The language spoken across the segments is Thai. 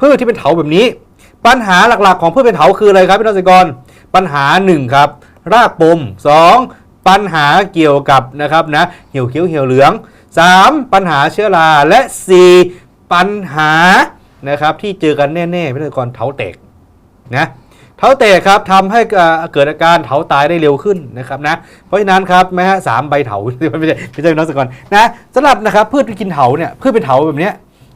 พืชที่เป็นเถาแบบนี้ ปัญหาหลักๆ ของพืชเป็นเถาคืออะไรครับพี่น้องเกษตรกรปัญหาหนึ่งครับรากปมสองปัญหาเกี่ยวกับนะครับนะเหี่ยวเขียวเหี่ยวเหลืองสามปัญหาเชื้อราและสี่ปัญหานะครับที่เจอกันแน่ๆพี่น้องเกษตรกรเถาแตกนะเถาแตกครับทำให้เกิดอาการเถาตายได้เร็วขึ้นนะครับนะเพราะฉะนั้นครับแม้ฮะสามใบเถาไม่ใช่ไม่ใช่พี่น้องเกษตกรนะสำหรับนะครับพืชที่กินเถาเนี่ยพืชเป็นเถาแบบเนี้ย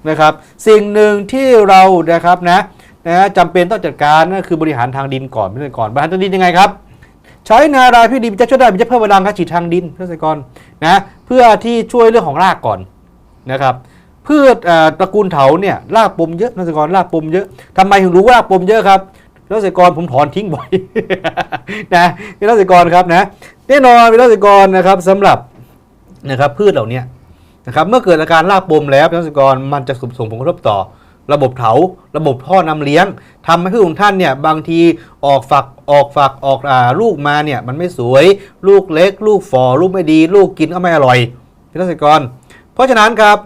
นะครับ สิ่งหนึ่งที่เรานะครับนะนะจำเป็นต้องจัดการนั่นคือบริหารทางดินก่อนไม่ใช่ก่อนบริหารทางดินยังไงครับ ใช้นารายพิดีจะช่วยได้จะเพิ่มพลังการฉีดทางดินเกษตรกรนะเพื่อที่ช่วยเรื่องของรากก่อนนะครับพืชเอ่อตระกูลเถาเนี่ยรากปมเยอะเกษตรกรรากปมเยอะทำไมถึงรู้ว่ารากปมเยอะครับเกษตรกรผมถอนทิ้งบ่อยนะเกษตรกรครับนะแน่นอนเกษตรกรนะครับสำหรับนะครับพืชเหล่านี้ นะครับเมื่อเกิดอาการรากปมแล้วเกษตรกรมันจะส่งผลกระทบต่อ ระบบเถาระบบท่อนำเลี้ยงทำให้พืชของท่านเนี่ยบางทีออกฝักออกฝักออกอาลูกมาเนี่ยมันไม่สวย ลูกเล็ก ลูกฝ่อลูกไม่ดี ลูกกินก็ไม่อร่อยพี่เกษตรกร เพราะฉะนั้นครับ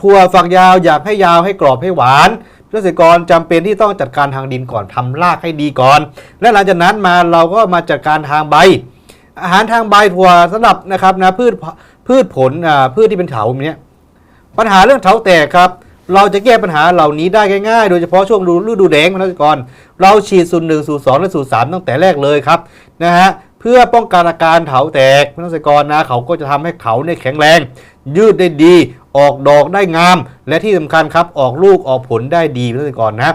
ถั่วฝักยาวอยากให้ยาวให้กรอบให้หวานเกษตรกรจำเป็นที่ต้องจัดการทางดินก่อนทำรากให้ดีก่อน และหลังจากนั้นมาเราก็มาจัดการทางใบ อาหารทางใบถั่วสำหรับนะครับนะพืชพืชผลอ่าพืชที่เป็นเถาเนี้ยปัญหาเรื่องเถาแตกครับ เราจะแก้ปัญหาเหล่านี้ได้ง่ายๆ โดยเฉพาะช่วงฤดูแล้งนะก่อนเราฉีดสูตรหนึ่งสูตรสองและสูตรสามตั้งแต่แรกเลยครับนะฮะเพื่อป้องกันอาการเถาแตกนักษตรกรนะเขาก็จะทำให้เขาเนี่ยแข็งแรง ยืดได้ดี ออกดอกได้งาม และที่สำคัญครับออกลูกออกผลได้ดีนักษตรกรนะ